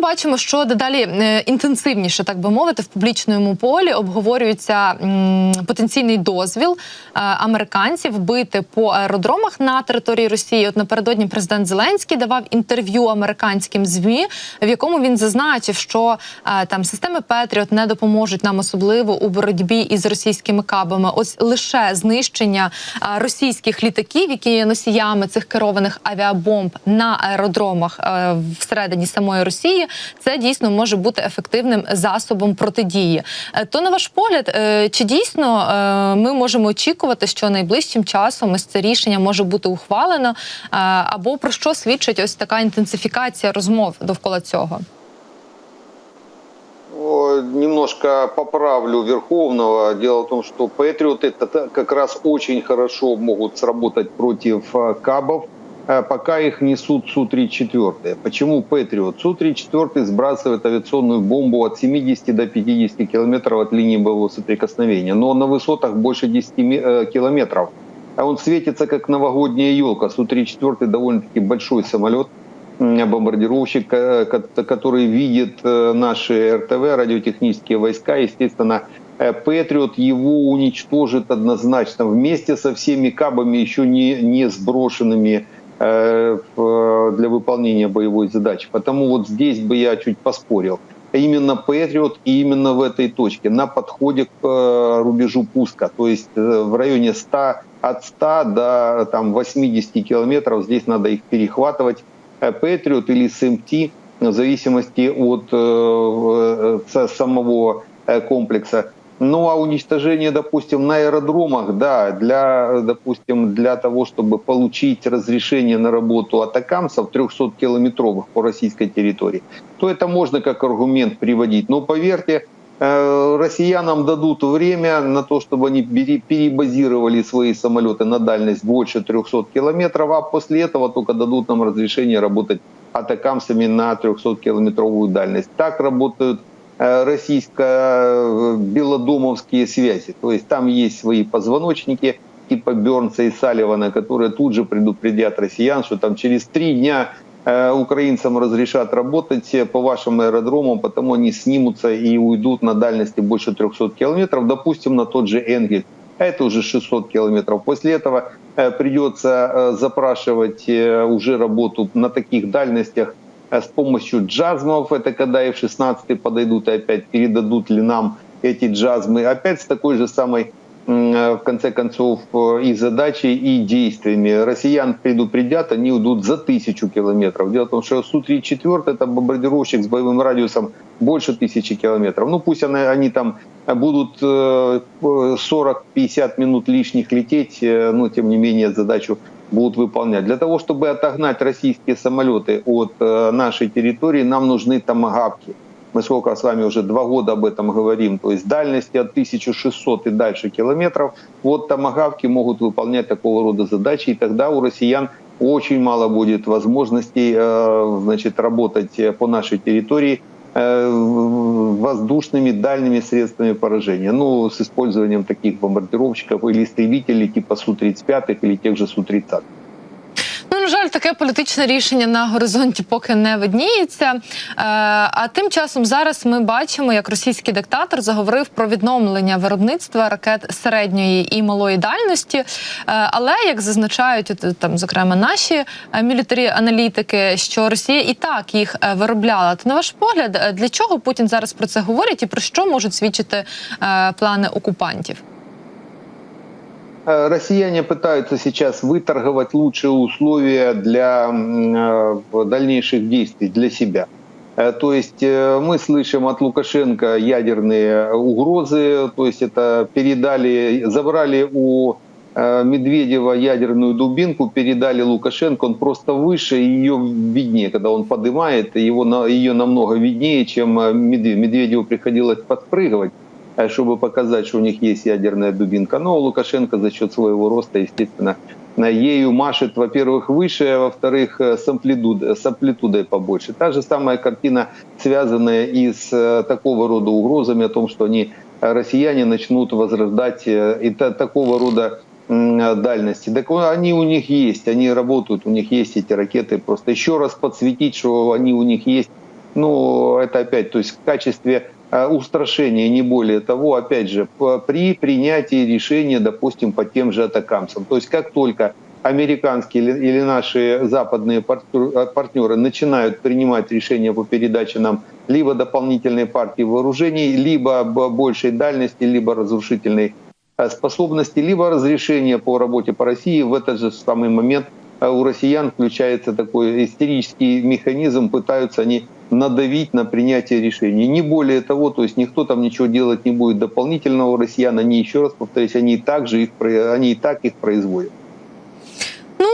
бачимо, що дедалі е, інтенсивніше, так би мовити, в публічному полі обговорюється потенційний дозвіл е, американців бити по аеродромах на території Росії. От напередодні президент Зеленський давав інтерв'ю американським змі, в якому він зазначив, що е, там системи Петріот не допоможуть нам особливо у боротьбі із російськими кабами. Ось лише знищення російських літаків, які є носіями цих керованих авіабомб на аеродромах всередині самої Росії, це дійсно може бути ефективним засобом протидії. Е, То на ваш погляд, е, чи дійсно е, ми можемо очікувати, що найближчим часом ось це рішення може бути ухвалено, е, або про що свідчить ось така інтенсифікація розмов довкола цього? О, Немножко поправлю Верховного. Дело в том, что патриоты это как раз очень хорошо могут сработать против э, кабов, э, Пока их несут Су-34. Почему Патриот? Су-34 сбрасывает авиационную бомбу от 70 до 50 километров от линии боевого соприкосновения, но на высотах больше 10 ми- э, километров. А он светится как новогодняя елка. Су-34 довольно-таки большой самолет, бомбардировщик, э, ко- который видит э, наши РТВ, радиотехнические войска. Естественно, э, Патриот его уничтожит однозначно вместе со всеми кабами, еще не, не сброшенными э, для выполнения боевой задачи. Потому вот здесь бы я чуть поспорил. Именно Патриот и именно в этой точке, на подходе к э, рубежу пуска, то есть э, в районе 100, от 100 до там, 80 километров, здесь надо их перехватывать. Э, Патриот или СМТ, в зависимости от э, э, самого э, комплекса. Ну а уничтожение, допустим, на аэродромах, да, для, допустим, для того, чтобы получить разрешение на работу атакамсов 300-километровых по российской территории, то это можно как аргумент приводить. Но поверьте, э, россиянам дадут время на то, чтобы они пере- перебазировали свои самолеты на дальность больше 300 километров, а после этого только дадут нам разрешение работать атакамсами на 300-километровую дальность. Так работают российско-белодомовские связи. То есть там есть свои позвоночники типа Бернса и Салливана, которые тут же предупредят россиян, что там через три дня э, украинцам разрешат работать э, по вашим аэродромам, потому они снимутся и уйдут на дальности больше 300 километров, допустим, на тот же Энгель. Это уже 600 километров. После этого э, придется э, запрашивать э, уже работу на таких дальностях э, с помощью джазмов. Это когда F-16 подойдут и опять передадут ли нам эти джазмы. Опять с такой же самой э, в конце концов, э, и задачей, и действиями. Россиян предупредят, они уйдут за тысячу километров. Дело в том, что Су-34 — это бомбардировщик с боевым радиусом больше тысячи километров. Ну, пусть они, они там будут э, 40-50 минут лишних лететь, э, но, тем не менее, задачу будут выполнять. Для того, чтобы отогнать российские самолеты от э, нашей территории, нам нужны томагавки. Мы сколько с вами уже два года об этом говорим. То есть дальности от 1600 и дальше километров. Вот томагавки могут выполнять такого рода задачи. И тогда у россиян очень мало будет возможностей э, значит, работать э, по нашей территории воздушными дальними средствами поражения. Ну, с использованием таких бомбардировщиков или истребителей типа Су-35 или тех же Су-30. Таке політичне рішення на горизонті поки не видніється. Е, а тим часом зараз ми бачимо, як російський диктатор заговорив про відновлення виробництва ракет середньої і малої дальності. Е, але як зазначають там, зокрема, наші е, мілітарі аналітики, що Росія і так їх виробляла. То на ваш погляд, для чого Путін зараз про це говорить і про що можуть свідчити плани окупантів? Э, Россияне пытаются сейчас выторговать лучшие условия для э, дальнейших действий для себя. Э, То есть мы слышим от Лукашенко ядерные угрозы, то есть это передали, забрали у Медведева ядерную дубинку, передали Лукашенко, он просто выше, ее виднее, когда он поднимает, его, ее намного виднее, чем Медве- Медведеву приходилось подпрыгивать чтобы показать, что у них есть ядерная дубинка. Но Лукашенко за счет своего роста, естественно, ею машет, во-первых, выше, а во-вторых, э, с, с амплитудой побольше. Та же самая картина, связанная и с э, такого рода угрозами о том, что они, э, россияне, начнут возрождать и та- такого рода дальности. Так они у них есть, они работают, у них есть эти ракеты. Просто еще раз подсветить, что они у них есть, ну, это опять, то есть в качестве э, устрашения, не более того, опять же, при принятии решения, допустим, по тем же атакамсам. То есть как только американские или, наши западные э, партнеры начинают принимать решения по передаче нам либо дополнительной партии вооружений, либо большей дальности, либо разрушительной э, способности, либо разрешение по работе по России, в этот же самый момент у россиян включается такой истерический механизм, пытаются они надавить на принятие решений. Не более того, то есть никто там ничего делать не будет дополнительного россиян, они, еще раз повторюсь, они и так же их, они и так их производят.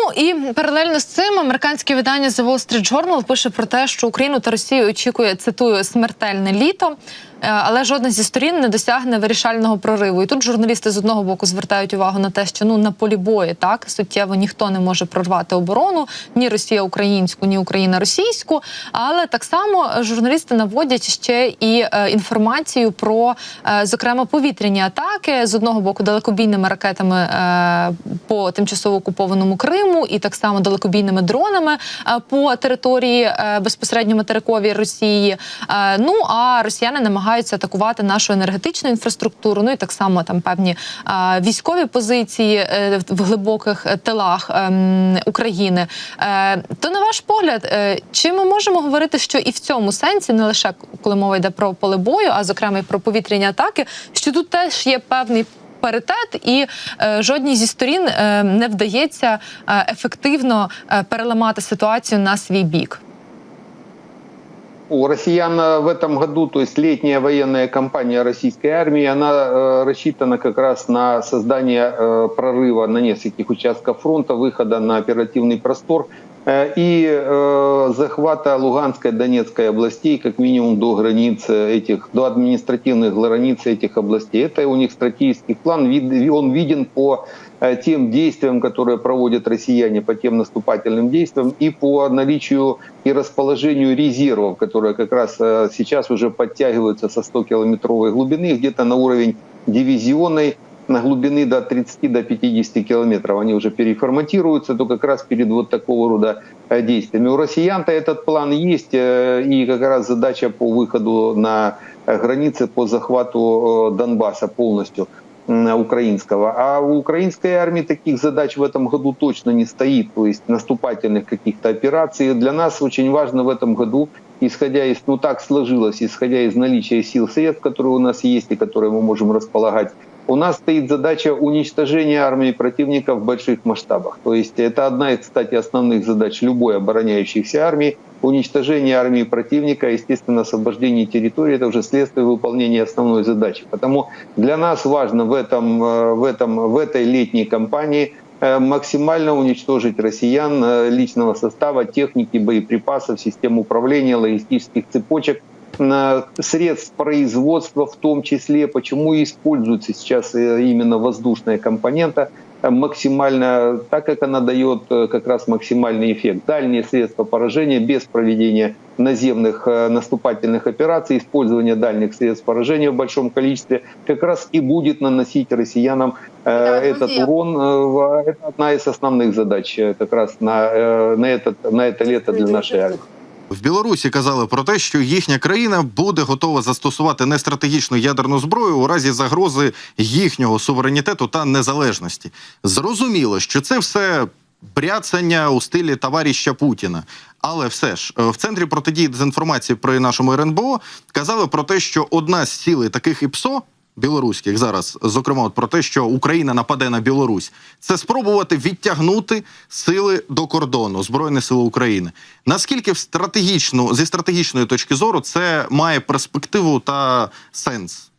Ну і паралельно з цим американське видання The Wall Street Journal пише про те, що Україну та Росію очікує цитую смертельне літо. е, Але жодна зі сторін не досягне вирішального прориву. І тут журналісти з одного боку звертають увагу на те, що ну на полі бою так суттєво ніхто не може прорвати оборону ні Росія українську, ні Україна російську. Але так само журналісти наводять ще і е, інформацію про, е, зокрема, повітряні атаки з одного боку далекобійними ракетами е, по тимчасово окупованому Криму, і так само далекобійними дронами е, по території е, безпосередньо материковій Росії. Е, ну а росіяни намагаються атакувати нашу енергетичну інфраструктуру. Ну і так само там певні військові позиції в глибоких тилах ем, України. То на ваш погляд, чи ми можемо говорити, що і в цьому сенсі, не лише коли мова йде про поле бою, а зокрема і про повітряні атаки, що тут теж є певний Паритет і е, жодній зі сторін е, не вдається е, ефективно е, переламати ситуацію на свій бік. У россиян э, в этом году, то есть летняя военная кампания российской армии, она э, рассчитана как раз на создание э, прорыва на нескольких участках фронта, выхода на оперативный простор э, И захвата Луганской, Донецкой областей как минимум до границ этих, до административных границ этих областей. Это у них стратегический план, он виден по тем действиям, которые проводят россияне, по тем наступательным действиям и по наличию и расположению резервов, которые как раз сейчас уже подтягиваются со 100-километровой глубины, где-то на уровень дивизионной, на глубины до 30 до 50 километров они уже переформатируются, то как раз перед вот такого рода э, действиями. У россиян-то этот план есть, э, и как раз задача по выходу на э, границы по захвату Донбасса полностью украинского. А у украинской армии таких задач в этом году точно не стоит, то есть наступательных каких-то операций. Для нас очень важно в этом году, исходя из, ну так сложилось, исходя из наличия сил средств, которые у нас есть и которые мы можем располагать, у нас стоит задача уничтожения армии противника в больших масштабах. То есть это одна из, кстати, основных задач любой обороняющейся армии. Уничтожение армии противника, естественно, освобождение территории – это уже следствие выполнения основной задачи. Потому для нас важно в, этом, э, в, этом, в этой летней кампании э, максимально уничтожить россиян э, личного состава, техники, боеприпасов, систем управления, логистических цепочек – средств производства в том числе, почему используется сейчас э, именно воздушная компонента э, максимально, так как она дает э, как раз максимальный эффект. Дальние средства поражения без проведения наземных наступательных операций, использование дальних средств поражения в большом количестве как раз и будет наносить россиянам Да, этот друзья. урон. Это одна из основных задач как раз на, на, этот, на это лето для нашей армии. В Білорусі казали про те, що їхня країна буде готова застосувати нестратегічну ядерну зброю у разі загрози їхнього суверенітету та незалежності. Зрозуміло, що це все бряцання у стилі товаріща Путіна. Але все ж е, в центрі протидії дезінформації при нашому РНБО казали про те, що одна з цілей таких ІПСО білоруських зараз, зокрема, от про те, що Україна нападе на Білорусь, це спробувати відтягнути сили до кордону Збройних сил України. Наскільки в стратегічну зі стратегічної точки зору це має перспективу та сенс?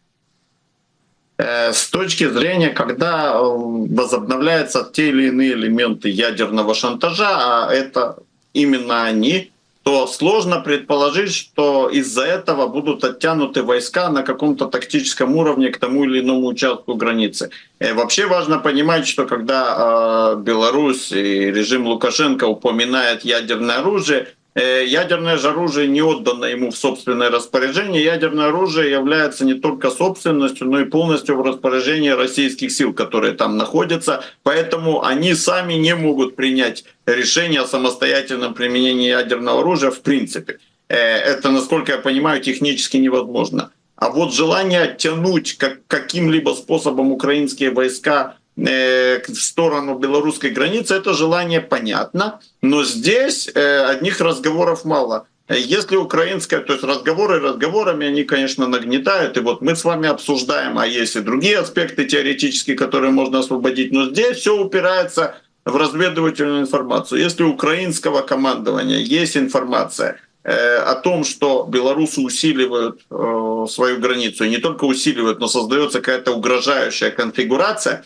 Э, С точки зрения, когда э, возобновляются те или иные элементы ядерного шантажа, а это именно они, то сложно предположить, что из-за этого будут оттянуты войска на каком-то тактическом уровне к тому или иному участку границы. Э, Вообще важно понимать, что когда э, Беларусь и режим Лукашенко упоминает ядерное оружие, ядерное же оружие не отдано ему в собственное распоряжение. Ядерное оружие является не только собственностью, но и полностью в распоряжении российских сил, которые там находятся. Поэтому они сами не могут принять решение о самостоятельном применении ядерного оружия в принципе. Э, Это, насколько я понимаю, технически невозможно. А вот желание оттянуть как, каким-либо способом украинские войска э, в сторону белорусской границы, это желание понятно. Но здесь э, одних разговоров мало. Э, Если украинская, то есть разговоры разговорами, они, конечно, нагнетают. И вот мы с вами обсуждаем, а есть и другие аспекты теоретические, которые можно освободить. Но здесь все упирается в разведывательную информацию. Если у украинского командования есть информация э, о том, что белорусы усиливают э, свою границу, и не только усиливают, но создается какая-то угрожающая конфигурация,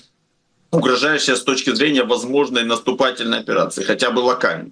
угрожающая с точки зрения возможной наступательной операции, хотя бы локальной,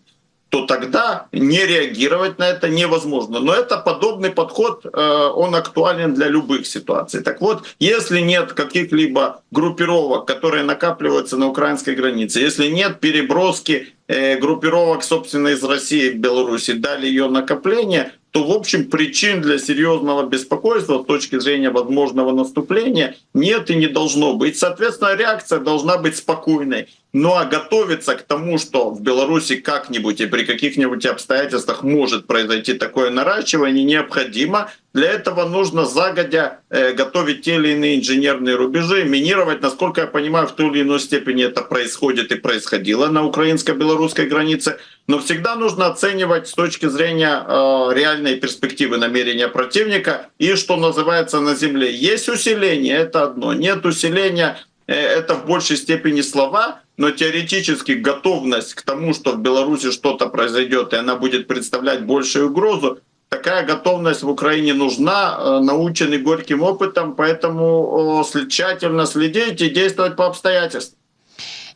то тогда не реагировать на это невозможно. Но это подобный подход, э, он актуален для любых ситуаций. Так вот, если нет каких-либо группировок, которые накапливаются на украинской границе, если нет переброски э, группировок, собственно, из России в Беларуси, дали ее накопление, то, в общем, причин для серьезного беспокойства с точки зрения возможного наступления нет и не должно быть. Соответственно, реакция должна быть спокойной. Ну а готовиться к тому, что в Беларуси как-нибудь и при каких-нибудь обстоятельствах может произойти такое наращивание, необходимо. Для этого нужно загодя э, готовить те или иные инженерные рубежи, минировать, насколько я понимаю, в той или иной степени это происходит и происходило на украинско-белорусской границе. Но всегда нужно оценивать с точки зрения э, реальной перспективы намерения противника и, что называется, на земле. Есть усиление, это одно. Нет усиления, э, это в большей степени слова, но теоретически готовность к тому, что в Беларуси что-то произойдет, и она будет представлять большую угрозу, такая готовность в Украине нужна, э, научены горьким опытом, поэтому тщательно следить и действовать по обстоятельствам.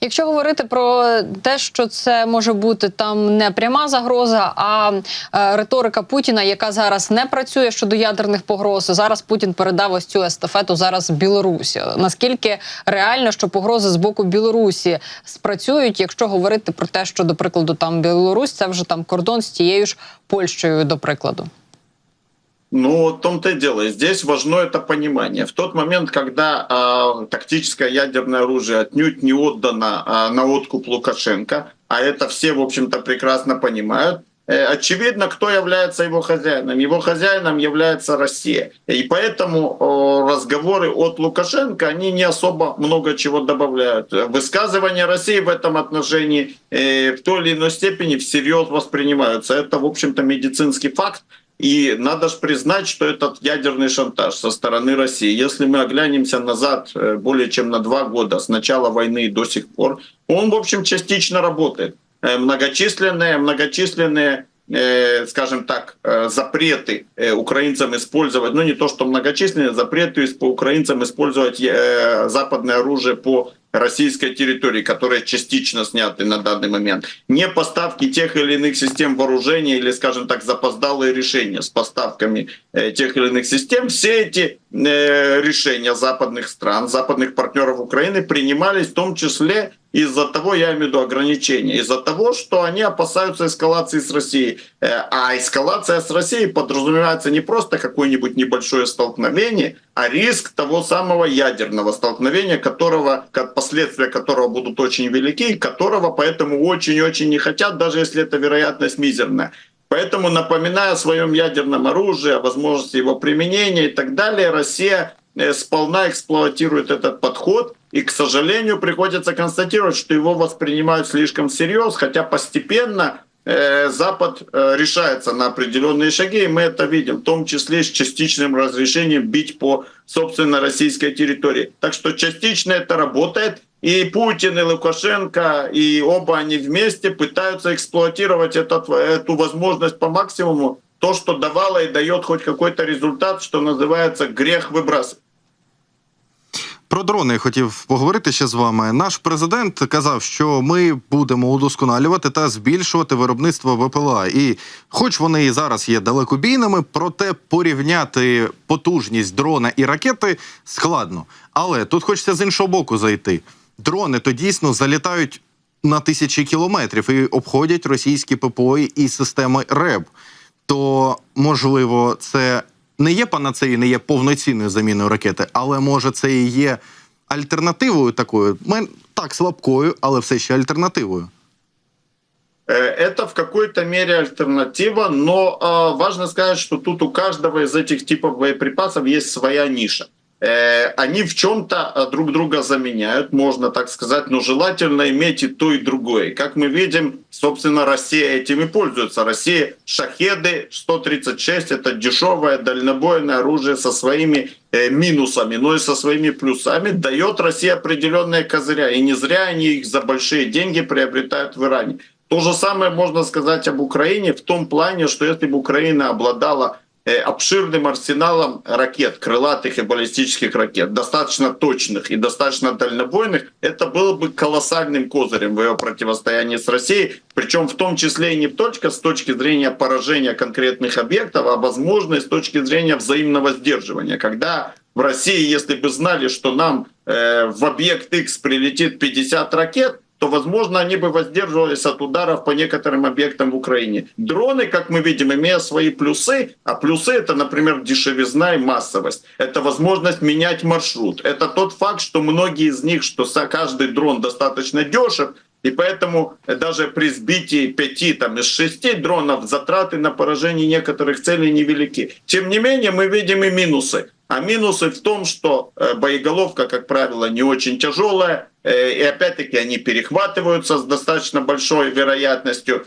Якщо говорити про те, що це може бути там не пряма загроза, а е, риторика Путіна, яка зараз не працює щодо ядерних погроз. Зараз Путін передав ось цю естафету зараз Білорусі. Наскільки реально, що погрози з боку Білорусі спрацюють, якщо говорити про те, що до прикладу там Білорусь, це вже там кордон з тією ж Польщею, до прикладу. Ну, в том-то и дело. Здесь важно это понимание. В тот момент, когда э, тактическое ядерное оружие отнюдь не отдано э, на откуп Лукашенко, а это все, в общем-то, прекрасно понимают, э, очевидно, кто является его хозяином. Его хозяином является Россия. И поэтому э, разговоры от Лукашенко, они не особо много чего добавляют. Высказывания России в этом отношении э, в той или иной степени всерьез воспринимаются. Это, в общем-то, медицинский факт. И надо же признать, что этот ядерный шантаж со стороны России, если мы оглянемся назад э, более чем на два года с начала войны до сих пор, он, в общем, частично работает. Э, Многочисленные, многочисленные э, скажем так, запреты украинцам использовать, ну не то что многочисленные, запреты по украинцам использовать западное оружие по российской территории, которые частично сняты на данный момент. Не поставки тех или иных систем вооружения или, скажем так, запоздалые решения с поставками э, тех или иных систем. Все эти э, решения западных стран, западных партнеров Украины принимались в том числе из-за того, я имею в виду ограничения, из-за того, что они опасаются эскалации с Россией. Э, А эскалация с Россией подразумевается не просто какое-нибудь небольшое столкновение, а риск того самого ядерного столкновения, которого, последствия которого будут очень велики, и которого поэтому очень-очень не хотят, даже если эта вероятность мизерная. Поэтому, напоминая о своем ядерном оружии, о возможности его применения и так далее, Россия сполна эксплуатирует этот подход. И, к сожалению, приходится констатировать, что его воспринимают слишком всерьез, хотя постепенно э, Запад э, решается на определенные шаги, и мы это видим, в том числе с частичным разрешением бить по, собственно, российской территории. Так что частично это работает, и Путин, и Лукашенко, и оба они вместе пытаются эксплуатировать этот, эту возможность по максимуму, то, что давало и дает хоть какой-то результат, что называется грех выбрасывать. Про дрони я хотів поговорити ще з вами. Наш президент казав, що ми будемо удосконалювати та збільшувати виробництво ВПЛА. І хоч вони і зараз є далекобійними, проте порівняти потужність дрона і ракети складно. Але тут хочеться з іншого боку зайти. Дрони то дійсно залітають на тисячі кілометрів і обходять російські ППО і системи РЕБ. То можливо, це не є панацеєю, не є повноцінною заміною ракети, але може це і є альтернативою такою. Мен так слабкою, але все ще альтернативою. Э, Это в какой-то мере альтернатива, но э, важно сказать, что тут у каждого из этих типов боеприпасов есть своя ниша. Э, Они в чем-то э, друг друга заменяют, можно так сказать, но желательно иметь и то, и другое. Как мы видим, собственно, Россия этим и пользуется. Россия шахеды 136 это дешевое дальнобойное оружие со своими э, минусами, но и со своими плюсами дает России определенные козыря. И не зря они их за большие деньги приобретают в Иране. То же самое можно сказать об Украине в том плане, что если бы Украина обладала обширным арсеналом ракет, крылатых и баллистических ракет, достаточно точных и достаточно дальнобойных, это было бы колоссальным козырем в ее противостоянии с Россией, причем в том числе и не только с точки зрения поражения конкретных объектов, а возможно и с точки зрения взаимного сдерживания, когда в России, если бы знали, что нам э, в объект X прилетит 50 ракет, то, возможно, они бы воздерживались от ударов по некоторым объектам в Украине. Дроны, как мы видим, имеют свои плюсы, а плюсы это, например, дешевизна и массовость. Это возможность менять маршрут. Это тот факт, что многие из них, что каждый дрон достаточно дешев, и поэтому даже при сбитии пяти там, из шести дронов затраты на поражение некоторых целей невелики. Тем не менее, мы видим и минусы. А минусы в том, что э, боеголовка, как правило, не очень тяжелая, и опять-таки они перехватываются с достаточно большой вероятностью.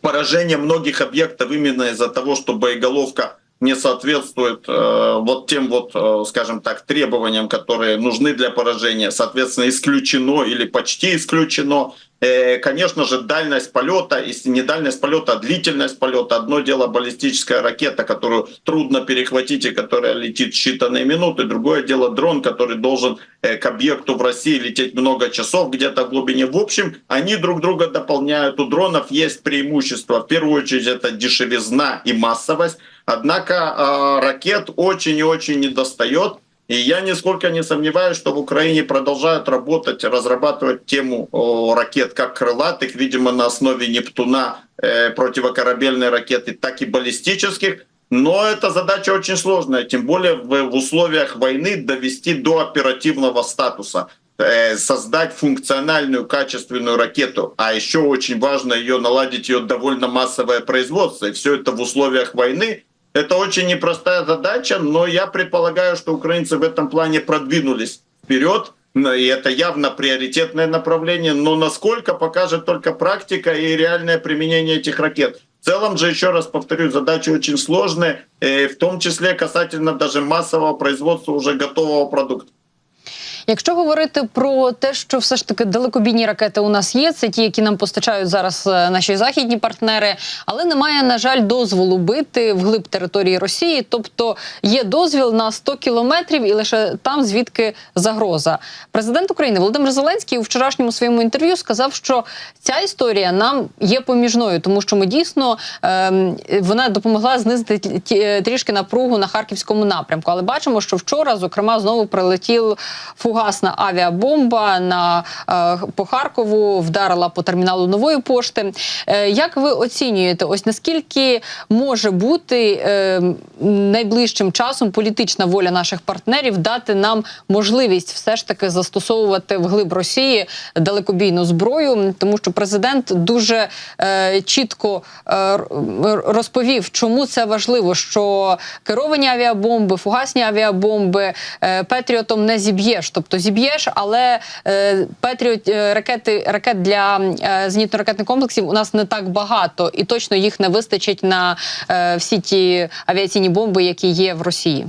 Поражение многих объектов именно из-за того, что боеголовка не соответствует э, вот тем вот, э, скажем так, требованиям, которые нужны для поражения, соответственно, исключено или почти исключено. Э, конечно же, дальность полета, если не дальность полета, а длительность полета. Одно дело баллистическая ракета, которую трудно перехватить и которая летит считанные минуты. Другое дело дрон, который должен э, к объекту в России лететь много часов где-то в глубине. В общем, они друг друга дополняют. У дронов есть преимущество. В первую очередь это дешевизна и массовость. Однако э, ракет очень и очень недостает. И я нисколько не сомневаюсь, что в Украине продолжают работать, разрабатывать тему ракет как крылатых, видимо, на основе Нептуна э, противокорабельной ракеты, так и баллистических. Но эта задача очень сложная, тем более в, в условиях войны довести до оперативного статуса э, создать функциональную качественную ракету, а еще очень важно ее наладить ее довольно массовое производство. И все это в условиях войны это очень непростая задача, но я предполагаю, что украинцы в этом плане продвинулись вперед, и это явно приоритетное направление, но насколько покажет только практика и реальное применение этих ракет. В целом же, еще раз повторю, задача очень сложная, в том числе касательно даже массового производства уже готового продукта. Якщо говорити про те, що все ж таки далекобійні ракети у нас є, це ті, які нам постачають зараз е, наші західні партнери, але немає, на жаль, дозволу бити вглиб території Росії. Тобто є дозвіл на 100 кілометрів, і лише там звідки загроза. Президент України Володимир Зеленський у вчорашньому своєму інтерв'ю сказав, що ця історія нам є поміжною, тому що ми дійсно ем, вона допомогла знизити ті- ті- трішки напругу на харківському напрямку. Але бачимо, що вчора, зокрема, знову прилетів фугасна авіабомба на е, по Харкову, вдарила по терміналу нової пошти. Е, як ви оцінюєте, ось наскільки може бути е, найближчим часом політична воля наших партнерів дати нам можливість все ж таки застосовувати вглиб Росії далекобійну зброю, тому що президент дуже чітко розповів, чому це важливо, що керовані авіабомби, фугасні авіабомби Петріотом не зіб'єш. Тобто зіб'єш, але е, Петріот е, ракети ракет для е, зенітно-ракетних комплексів у нас не так багато, і точно їх не вистачить на е, всі ті авіаційні бомби, які є в Росії.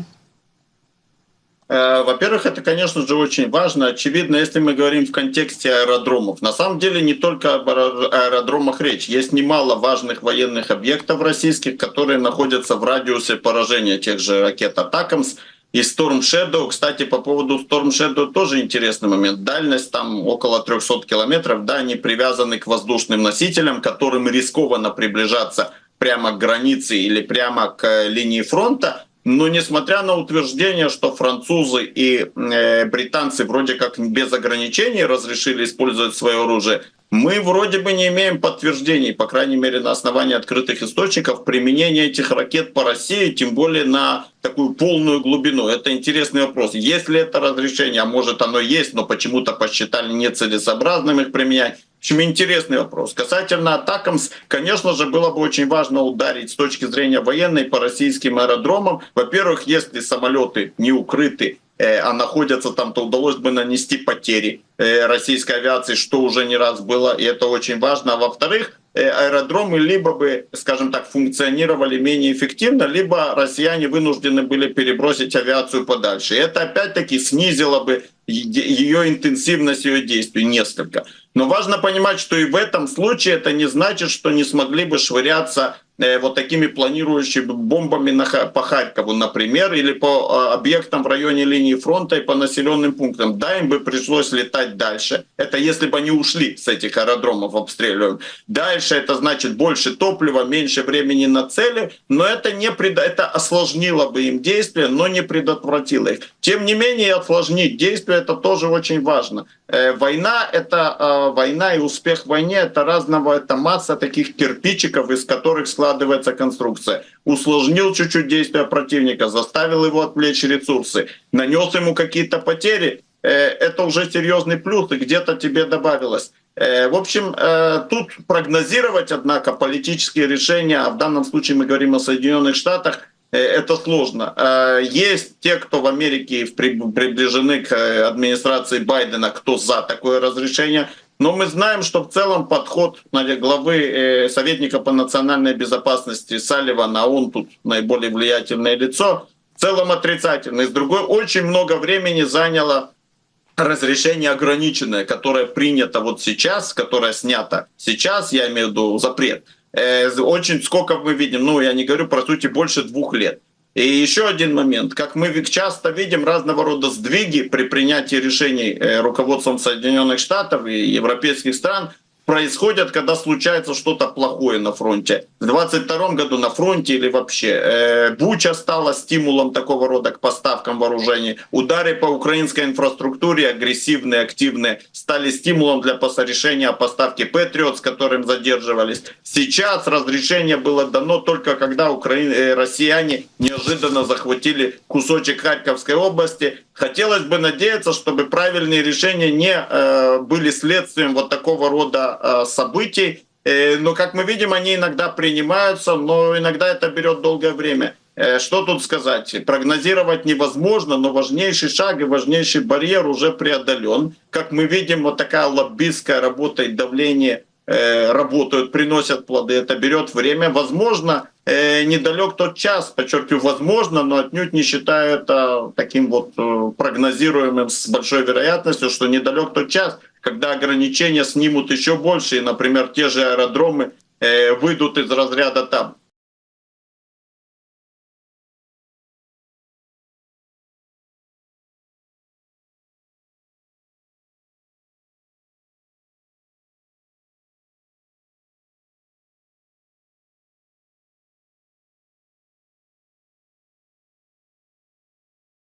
Э, Во-первых, это, конечно же, очень важно. Очевидно, если мы говорим в контексте аэродромов. На самом деле не только об аэро- аэродромах речь. Есть немало важных военных объектов российских, которые находятся в радиусе поражения тех же ракет «Атакамс» и Storm Shadow. Кстати, по поводу Storm Shadow тоже интересный момент. Дальность там около 300 километров. Да, они привязаны к воздушным носителям, которым рискованно приближаться прямо к границе или прямо к э, линии фронта. Но несмотря на утверждение, что французы и э, британцы вроде как без ограничений разрешили использовать свое оружие, мы вроде бы не имеем подтверждений, по крайней мере на основании открытых источников, применения этих ракет по России, тем более на такую полную глубину. Это интересный вопрос. Есть ли это разрешение? А может оно есть, но почему-то посчитали нецелесообразным их применять. В общем, интересный вопрос. Касательно атакамс, конечно же, было бы очень важно ударить с точки зрения военной по российским аэродромам. Во-первых, если самолеты не укрыты, а находятся там, то удалось бы нанести потери э, российской авиации, что уже не раз было, и это очень важно. А во-вторых, э, аэродромы либо бы, скажем так, функционировали менее эффективно, либо россияне вынуждены были перебросить авиацию подальше. И это опять-таки снизило бы ее интенсивность ее действий несколько. Но важно понимать, что и в этом случае это не значит, что не смогли бы швыряться э, вот такими планирующими бомбами на, по Харькову, например, или по э, объектам в районе линии фронта и по населенным пунктам. Да, им бы пришлось летать дальше. Это если бы они ушли с этих аэродромов обстреливаем. Дальше это значит больше топлива, меньше времени на цели, но это не пред... это осложнило бы им действия, но не предотвратило их. Тем не менее, осложнить действия это тоже очень важно. Э, Война это э, война и успех в войне это разного, это масса таких кирпичиков, из которых складывается конструкция. Усложнил чуть-чуть действия противника, заставил его отвлечь ресурсы, нанес ему какие-то потери, э, это уже серьезный плюс, и где-то тебе добавилось. В общем, тут прогнозировать, однако, политические решения, а в данном случае мы говорим о Соединенных Штатах, это сложно. Э, Есть те, кто в Америке при- приближены к э, администрации Байдена, кто за такое разрешение. Но мы знаем, что в целом подход главы э, советника по национальной безопасности Салливана, а он тут наиболее влиятельное лицо, в целом отрицательный. С другой, очень много времени заняло разрешение ограниченное, которое принято вот сейчас, которое снято сейчас, я имею в виду запрет, э, очень сколько мы видим, ну я не говорю про сути больше двух лет. И еще один момент, как мы часто видим разного рода сдвиги при принятии решений э, руководством Соединенных Штатов и европейских стран происходят, когда случается что-то плохое на фронте. В 22 году на фронте или вообще. Э, Буча стала стимулом такого рода к поставкам вооружений. Удары по украинской инфраструктуре, агрессивные, активные, стали стимулом для решения о поставке Патриот, с которым задерживались. Сейчас разрешение было дано только когда Украина, э, россияне неожиданно захватили кусочек Харьковской области. Хотелось бы надеяться, чтобы правильные решения не э, были следствием вот такого рода э, событий. Э, но, как мы видим, они иногда принимаются, но иногда это берет долгое время. Что тут сказать? Прогнозировать невозможно, но важнейший шаг и важнейший барьер уже преодолен. Как мы видим, вот такая лоббистская работа и давление э, работают, приносят плоды. Это берет время. Возможно, э, недалек тот час, подчеркиваю, возможно, но отнюдь не считаю это таким вот э, прогнозируемым с большой вероятностью, что недалек тот час, когда ограничения снимут еще больше, и, например, те же аэродромы выйдут из разряда там